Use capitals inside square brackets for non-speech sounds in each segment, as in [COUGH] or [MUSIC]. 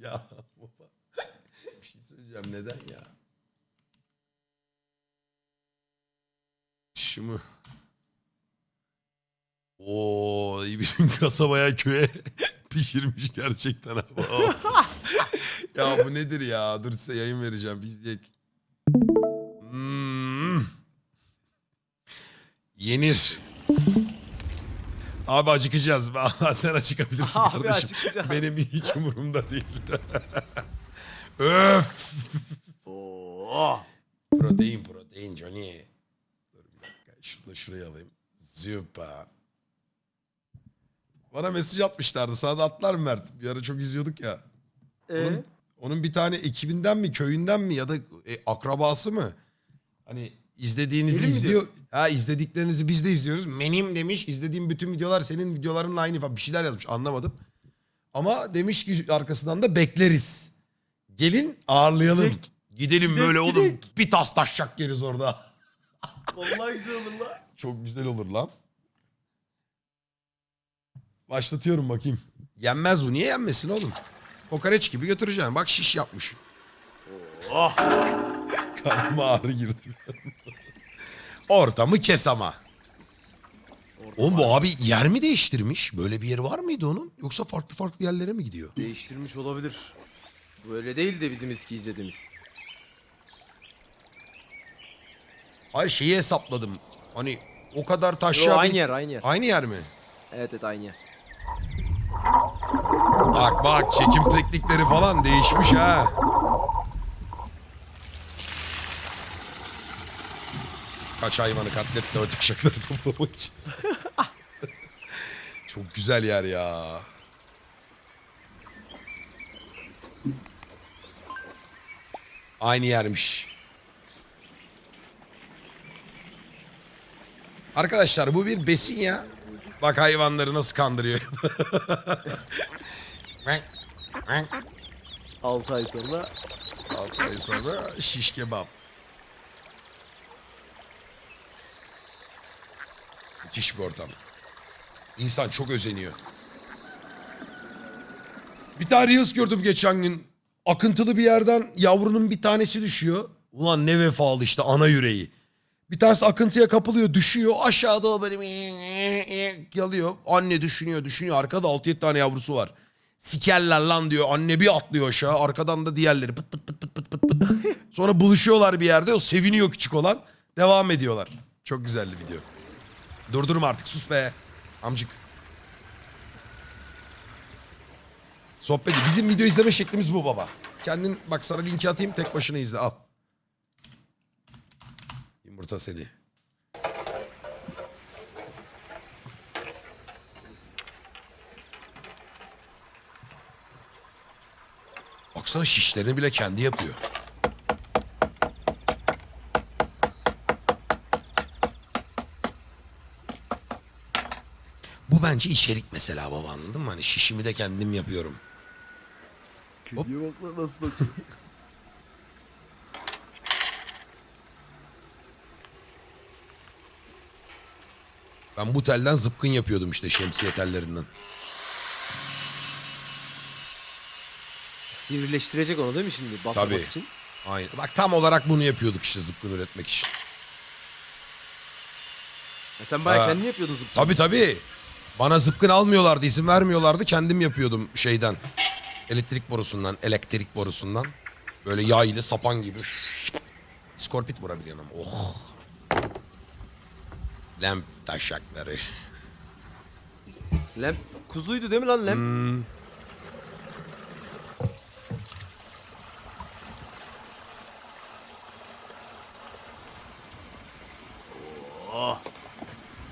[LAUGHS] ya baba. Bir şey söyleyeceğim neden ya? Mu? Oo, iyi bir [LAUGHS] kasabaya köye [LAUGHS] pişirmiş gerçekten abi. Ya bu nedir ya? Dur size yayın vereceğim. Biz diye. Hmm. Yenir. Abi acıkacağız. [LAUGHS] Vallahi sen acıkabilirsin Abi kardeşim. acıkacağım. Benim hiç [LAUGHS] umurumda değil. [LAUGHS] Öf. Oo. Protein protein Johnny. Dur bir dakika. Şunu da şuraya alayım. Süper. Bana mesaj atmışlardı. Sana da atlar mı Mert? Bir ara çok izliyorduk ya. Ee? Onun, onun bir tane ekibinden mi, köyünden mi ya da e, akrabası mı? Hani izlediğinizi mi izliyor. Ha izlediklerinizi biz de izliyoruz. Menim demiş. izlediğim bütün videolar senin videolarınla aynı falan bir şeyler yazmış. Anlamadım. Ama demiş ki arkasından da bekleriz. Gelin ağırlayalım. Gidek. Gidelim Gidek, böyle oğlum. gidek. Bir tas taşacak yeriz orada. Vallahi güzel olur lan. Çok güzel olur lan. Başlatıyorum bakayım. Yenmez bu. Niye yenmesin oğlum? Kokoreç gibi götüreceğim. Bak şiş yapmış. Oh. [LAUGHS] Karnıma ağrı girdi. Ortamı kes ama. Orada Oğlum var. bu abi yer mi değiştirmiş? Böyle bir yeri var mıydı onun? Yoksa farklı farklı yerlere mi gidiyor? Değiştirmiş olabilir. Böyle değil de bizim eski izlediğimiz. Hayır şeyi hesapladım. Hani o kadar taşya... Yo, bir- aynı yer aynı yer. Aynı yer mi? Evet evet aynı yer. Bak bak çekim teknikleri falan değişmiş ha. Kaç hayvanı katletti o çıkacakları [LAUGHS] toplamak için. [LAUGHS] Çok güzel yer ya. Aynı yermiş. Arkadaşlar bu bir besin ya. Bak hayvanları nasıl kandırıyor. [LAUGHS] 6 ay sonra 6 ay sonra şiş kebap. Müthiş bir ortam. İnsan çok özeniyor. Bir tane Reels gördüm geçen gün. Akıntılı bir yerden yavrunun bir tanesi düşüyor. Ulan ne vefalı işte ana yüreği. Bir tanesi akıntıya kapılıyor düşüyor. Aşağıda o böyle yalıyor. Anne düşünüyor düşünüyor. Arkada 6-7 tane yavrusu var. Sikerler lan diyor. Anne bir atlıyor aşağı. Arkadan da diğerleri pıt pıt pıt pıt pıt pıt. Sonra buluşuyorlar bir yerde. O seviniyor küçük olan. Devam ediyorlar. Çok güzeldi video. Durdurma artık sus be. Amcık. Sohbeti. Bizim video izleme şeklimiz bu baba. Kendin bak sana linki atayım tek başına izle al. Yumurta seni. Baksana şişlerini bile kendi yapıyor. Bu bence içerik mesela baba anladın mı? Hani şişimi de kendim yapıyorum. Kediye bak lan nasıl bakıyor. [LAUGHS] Ben bu telden zıpkın yapıyordum işte şemsiye tellerinden. Sivrileştirecek onu değil mi şimdi? Batmamak Tabii. için. Aynen. Bak tam olarak bunu yapıyorduk işte zıpkın üretmek için. Ya sen bayağı Ha. kendin yapıyordun zıpkını. Tabii tabii. Bana zıpkın almıyorlardı, izin vermiyorlardı. Kendim yapıyordum şeyden. Elektrik borusundan, elektrik borusundan. Böyle yaylı sapan gibi. Skorpit vurabiliyorum. Oh. Lamp taşakları. Lem kuzuydu değil mi lan lem? Hmm.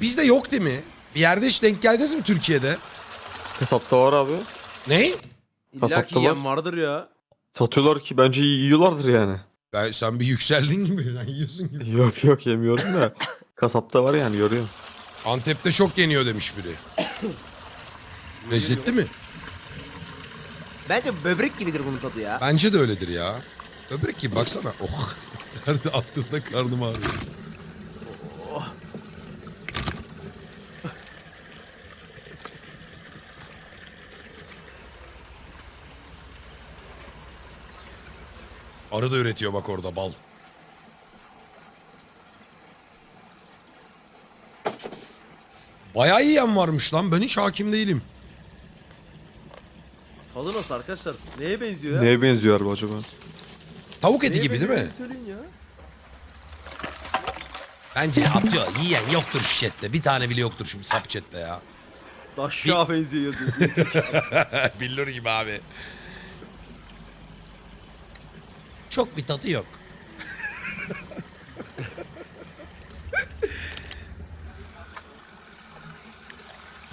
Bizde yok değil mi? Bir yerde hiç denk geldiniz mi Türkiye'de? Kasapta var abi. Ne? İlla ki kasapta yiyen vardır ya. Satıyorlar ki bence yiyorlardır yani. Ben, sen bir yükseldin gibi. Sen yiyorsun gibi. [LAUGHS] Yok yok yemiyorum da. [LAUGHS] Kasapta var yani görüyorum. Antep'te çok yeniyor demiş biri. [COUGHS] Lezzetli mi? Bence böbrek gibidir bunun tadı ya. Bence de öyledir ya. Böbrek gibi baksana. Oh. [LAUGHS] Nerede attığında karnım ağrıyor. Arı da üretiyor bak orada bal. Bayağı yiyen varmış lan. Ben hiç hakim değilim. Nasıl arkadaşlar? Neye benziyor ya? Neye benziyor acaba? Tavuk eti Neye gibi değil mi? benziyor Söyleyin ya. Bence atıyor. Yiyen yoktur şu chatte. Bir tane bile yoktur şu sap chatte ya. Daşşağa benziyor yazıyor. [LAUGHS] Billur gibi abi. Çok bir tadı yok.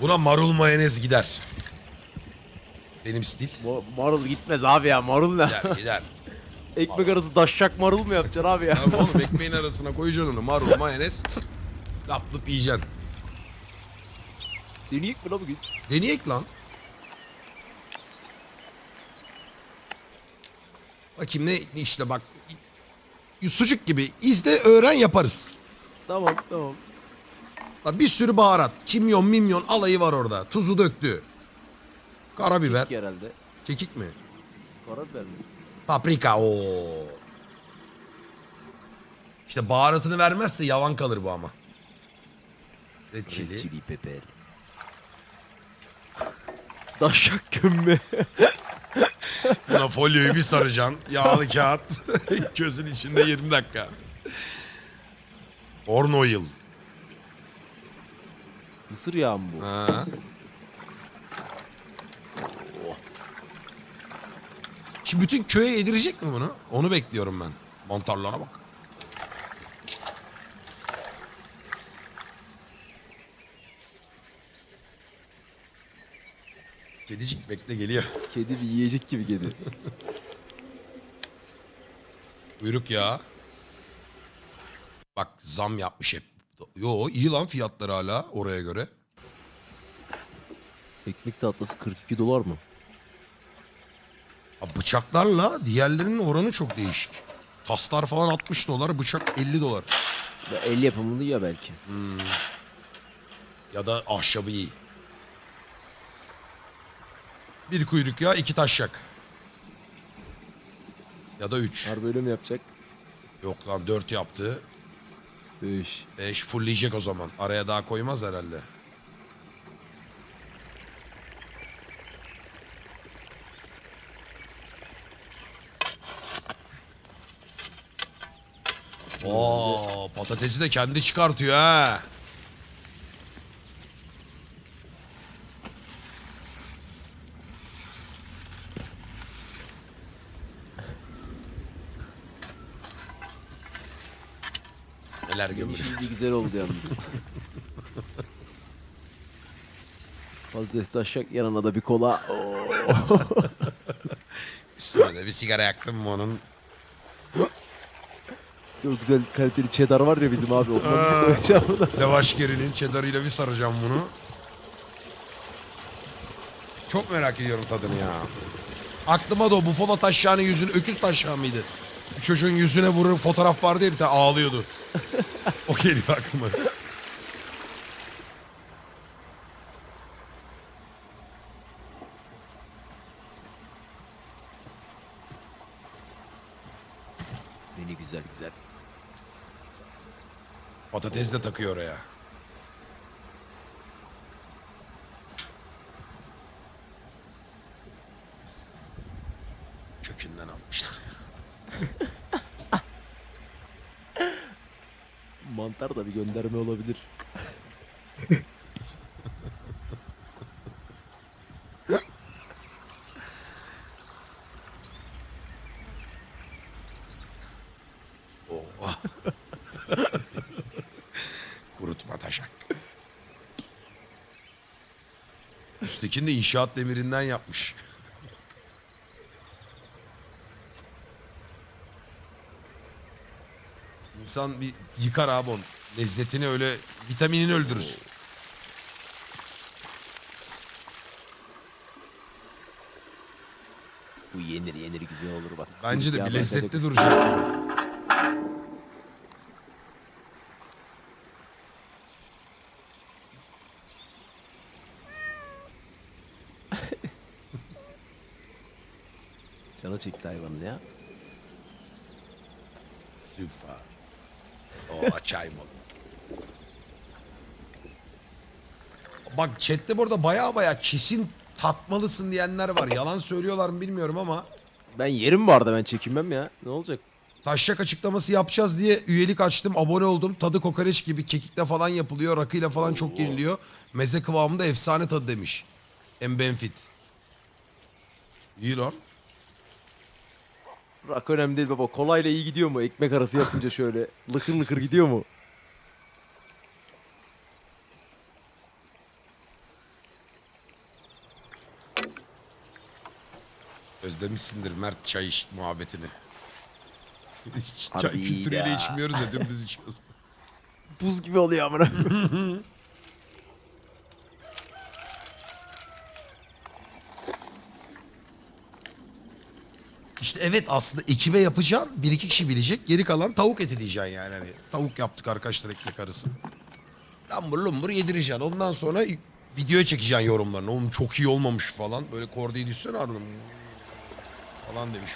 Buna marul mayonez gider. Benim stil. Ma- marul gitmez abi ya marul ne? Gider gider. [LAUGHS] Ekmek arası daşşak marul mu yapacaksın abi ya? Tamam oğlum [LAUGHS] ekmeğin arasına koyacaksın onu. Marul mayonez. Laplıp yiyeceksin. Deneyek mi lan bugün? Deneyek lan. Bakayım ne işte bak. Sucuk gibi izle öğren yaparız. Tamam tamam. Bak bir sürü baharat. Kimyon mimyon alayı var orada. Tuzu döktü. Karabiber. Kekik herhalde. Kekik mi? Karabiber mi? Paprika. o. İşte baharatını vermezse yavan kalır bu ama. Red chili. Chili pepper. Daşşak gömme. [LAUGHS] [LAUGHS] Buna folyoyu bir saracaksın. Yağlı kağıt. [LAUGHS] Gözün içinde 20 dakika. Corn oil. Mısır yağı mı bu? Ha. Şimdi bütün köye yedirecek mi bunu? Onu bekliyorum ben. Mantarlara bak. Kedicik bekle geliyor. Kedi bir yiyecek gibi kedi. [LAUGHS] Buyruk ya. Bak zam yapmış hep. Yo iyi lan fiyatları hala oraya göre. Ekmek tatlısı 42 dolar mı? Ha, bıçaklarla diğerlerinin oranı çok değişik. Taslar falan 60 dolar, bıçak 50 dolar. Ya el yapımını ya belki. Ya da ahşabı iyi. Bir kuyruk ya, iki taşak. Ya da üç. Harbi öyle mi yapacak? Yok lan dört yaptı. 5. Beş fullleyecek o zaman. Araya daha koymaz herhalde. Oo, patatesi de kendi çıkartıyor ha. Neler gömülür. Şimdi güzel oldu yalnız. Patates taşak yanına da bir kola. Oo. [LAUGHS] Üstüne de bir sigara yaktım mı onun? Çok güzel kaliteli cheddar var ya bizim abi. Ondan bir koyacağım da. Lavaş gerinin cheddarıyla bir saracağım bunu. Çok merak ediyorum tadını ya. Aklıma da o Buffalo taşağının yüzünü öküz taşağı mıydı? Çocuğun yüzüne vurur fotoğraf vardı ya bir tane ağlıyordu. O geliyor aklıma. Beni güzel güzel. Patates de takıyor oraya. Mantar da bir gönderme olabilir. Oh. [LAUGHS] Kurutma taşak. Üsttekini de inşaat demirinden yapmış. İnsan bir yıkar abi onu. Lezzetini öyle vitaminini öldürür. Bu yenir yenir güzel olur bak. Bence de Ya bir ben lezzetli duracak gibi. Canı çekti hayvanın ya. Süper. O çay molası. Bak chatte burada baya baya kesin tatmalısın diyenler var. Yalan söylüyorlar mı bilmiyorum ama. Ben yerim bu arada ben çekinmem ya. Ne olacak? Taşak açıklaması yapacağız diye üyelik açtım. Abone oldum. Tadı kokoreç gibi kekikle falan yapılıyor. Rakıyla falan çok yeniliyor. Meze kıvamında efsane tadı demiş. M Benfit. İyi lan. Rak önemli değil baba. Kolayla iyi gidiyor mu? Ekmek arası yapınca şöyle lıkır lıkır gidiyor mu? Özlemişsindir Mert çay iş muhabbetini. Hiç Abi çay iyi kültürüyle ya. içmiyoruz ya dümdüz içiyoruz. Buz gibi oluyor amına. [LAUGHS] İşte evet aslında ekibe yapacaksın. Bir iki kişi bilecek. Geri kalan tavuk eti diyeceksin yani. Hani tavuk yaptık arkadaşlar ekmek arası. Lambur lumbur yedireceksin. Ondan sonra videoya çekeceksin yorumlarını. Oğlum çok iyi olmamış falan. Böyle kordeyi düşsene ardından. Falan demiş.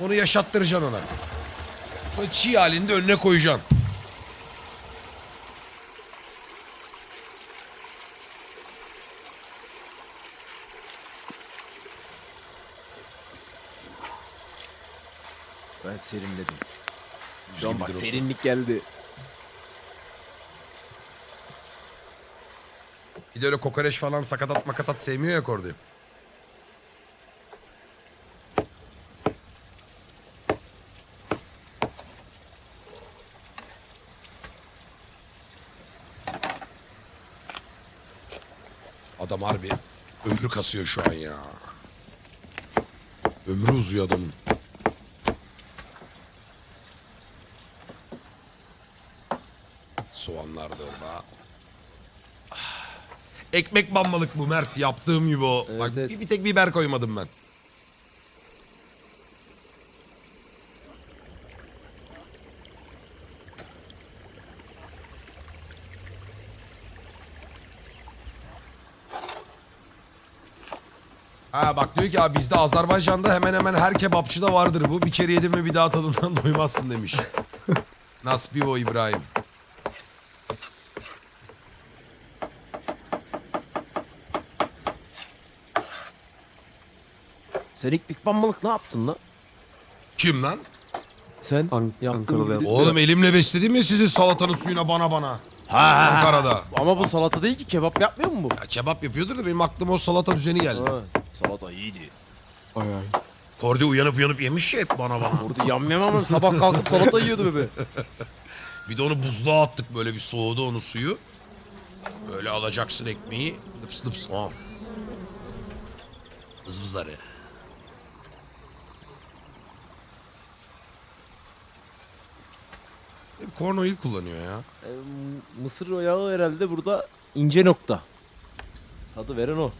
Onu yaşattıracaksın ona. Sonra çiğ halinde önüne koyacaksın. Ben serinledim. Yüz Şu an bak serinlik geldi. Bir de öyle kokoreç falan sakatat makatat sevmiyor ya kordeyi. Adam harbi ömrü kasıyor şu an ya. Ömrü uzuyor adamın. Soğanlar da orada. Ekmek banmalık bu Mert yaptığım gibi o. Evet, Bak evet. Bir, bir tek biber koymadım ben. Ha bak diyor ki abi bizde Azerbaycan'da hemen hemen her kebapçıda vardır bu. Bir kere yedin mi bir daha tadından [LAUGHS] doymazsın demiş. [LAUGHS] Nasbi o İbrahim. Sen ilk Big Bamba'lık ne yaptın lan? Kim lan? Sen An- yaptın Ankara'da yaptım. Oğlum elimle besledim ya sizi salatanın suyuna bana bana. Ha, Ankara'da. Ama bu salata değil ki kebap yapmıyor mu bu? Ya kebap yapıyordur da benim aklıma o salata düzeni geldi. Ha, salata iyiydi. Ay ay. Kordi uyanıp uyanıp yemiş ya hep bana bana. Orada yam yam ama sabah kalkıp salata yiyordu bebe. [LAUGHS] Bir de onu buzluğa attık böyle bir soğudu onu suyu. Böyle alacaksın ekmeği. Lıps lıps. Aa. Vızvızları. Hep corn oil kullanıyor ya. E, mısır yağı herhalde burada ince nokta. Tadı veren o.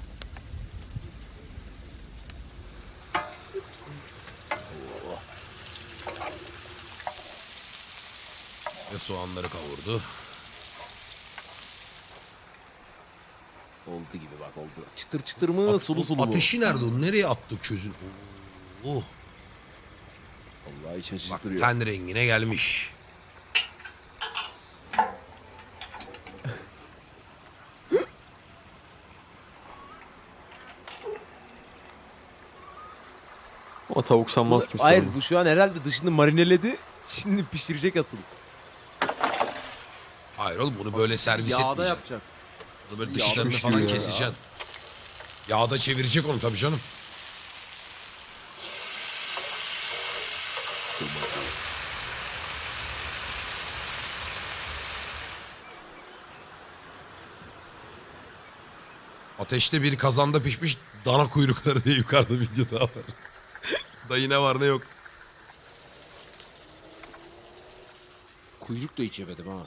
Ve soğanları kavurdu. Oldu gibi bak oldu. Çıtır çıtır mı sulu sulu mu? Ateşi nerede o? Nereye attık çözün? Oh, Vallahi iç bak ten rengine gelmiş. Ama tavuk sanmaz kimse. Hayır bu şu an herhalde dışını marineledi. Şimdi pişirecek asıl. Hayır oğlum bunu böyle servis Yağda etmeyeceksin. yapacak. Bunu böyle dışlarını pişiriyor falan ya. keseceksin. Yağda çevirecek onu tabii canım. Ateşte bir kazanda pişmiş dana kuyrukları diye yukarıda video daha var. Dayı ne var ne yok. Kuyruk da hiç yemedim ha.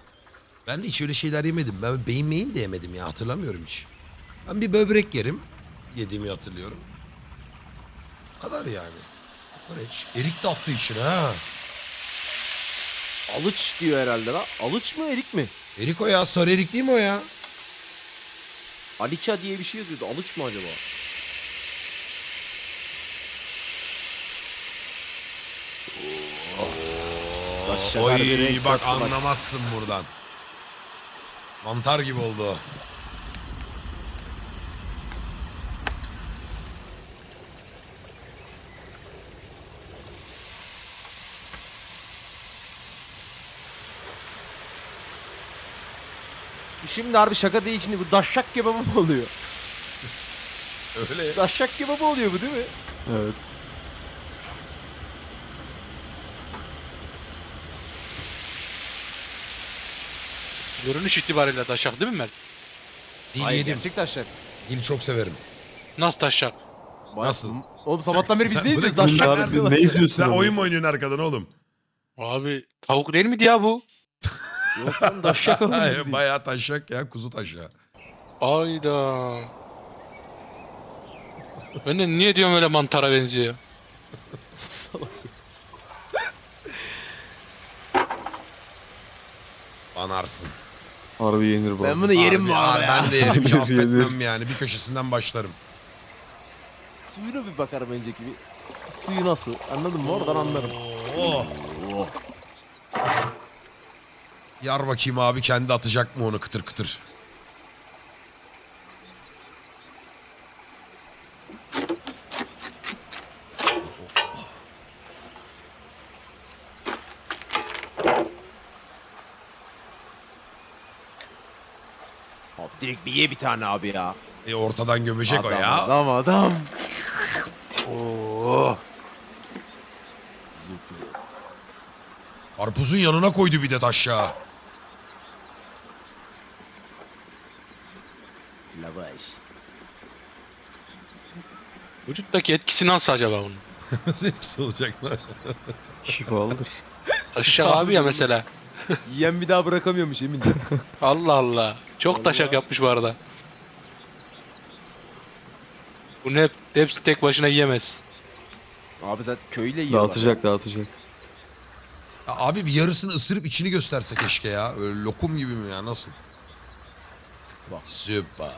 Ben de hiç öyle şeyler yemedim. Ben beyin meyin de yemedim ya hatırlamıyorum hiç. Ben bir böbrek yerim. Yediğimi hatırlıyorum. Bu kadar yani. Hiç. Erik de attı içine ha. Alıç diyor herhalde la. Alıç mı erik mi? Erik o ya. Sarı erik değil mi o ya? Aliça diye bir şey yazıyordu. Alıç mı acaba? Oy renk bak anlamazsın buradan. Mantar gibi oldu. o. Şimdi harbi şaka değil şimdi bu daşşak kebabı mı oluyor? Öyle. Daşşak kebabı oluyor bu değil mi? Evet. Görünüş itibariyle taşak değil mi Mert? Dil Hayır, yedim. gerçek daşşak. Dil çok severim. Nasıl taşak? Nasıl? Oğlum sabahtan beri biz Sen- neyiz? bu ne- Daşşak Bunlar nerede biz ne izliyorsun? Sen abi? oyun mu oynuyorsun arkadan oğlum? Abi tavuk değil miydi ya bu? Yok lan daşşak [LAUGHS] oğlum. Hayır. Bayağı taşak ya kuzu taşağı. Ayda. Ben de niye diyorum öyle mantara benziyor? Banarsın. Harbi yenir bu. Ben bunu yerim bu arada ya. Ben de yerim [LAUGHS] hiç affetmem yani. Bir köşesinden başlarım. Suyuna bir bakarım önceki bir. Suyu nasıl? Anladın mı? Oradan anlarım. Oo. Yar bakayım abi kendi atacak mı onu kıtır kıtır. Direkt bir ye bir tane abi ya. E ortadan gömecek o adam, ya. Adam adam. Oo. Karpuzun yanına koydu bir de taşağı. Lavaş. Vücuttaki etkisi nasıl acaba bunun? [LAUGHS] Nasıl etkisi olacak lan? Şifalıdır. Taşak abi ya mesela. Yiyen bir daha bırakamıyormuş emin. [LAUGHS] Allah Allah. Çok taşak yapmış bu arada. Bunu hep hepsi tek başına yiyemez. abi zaten köyle yiyorlar. Dağıtacak dağıtacak. Ya abi bir yarısını ısırıp içini gösterse keşke ya. Öyle lokum gibi mi ya nasıl? Bak. Süper.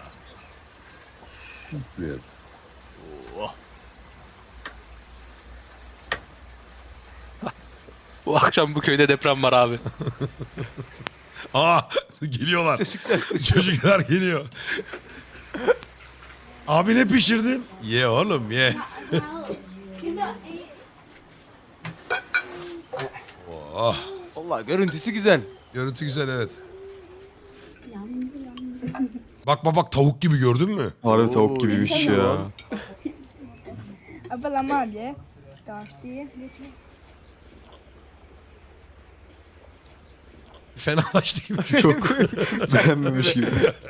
Bu akşam bu köyde deprem var abi. [LAUGHS] Aa geliyorlar. [LAUGHS] Çocuklar geliyor. Abi ne pişirdin? Ye oğlum ye. [LAUGHS] Oh, Valla görüntüsü güzel. görüntü güzel evet. Bak bak bak tavuk gibi gördün mü? Harbi Oo, tavuk gibiymiş iyi ya. lan. Apa lama dia? Fenalaştı gibi. [LAUGHS] Çok [LAUGHS] beğenmemiş gibi.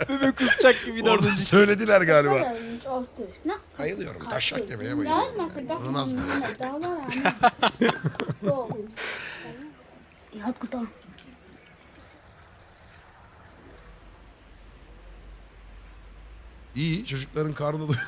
Bebek kusacak gibi Orada söylediler galiba. Bayılıyorum taşak yemeye Da bayılıyorum. doch Inanılmaz bir lezzet. [LAUGHS] İyi çocukların karnı doyuyor.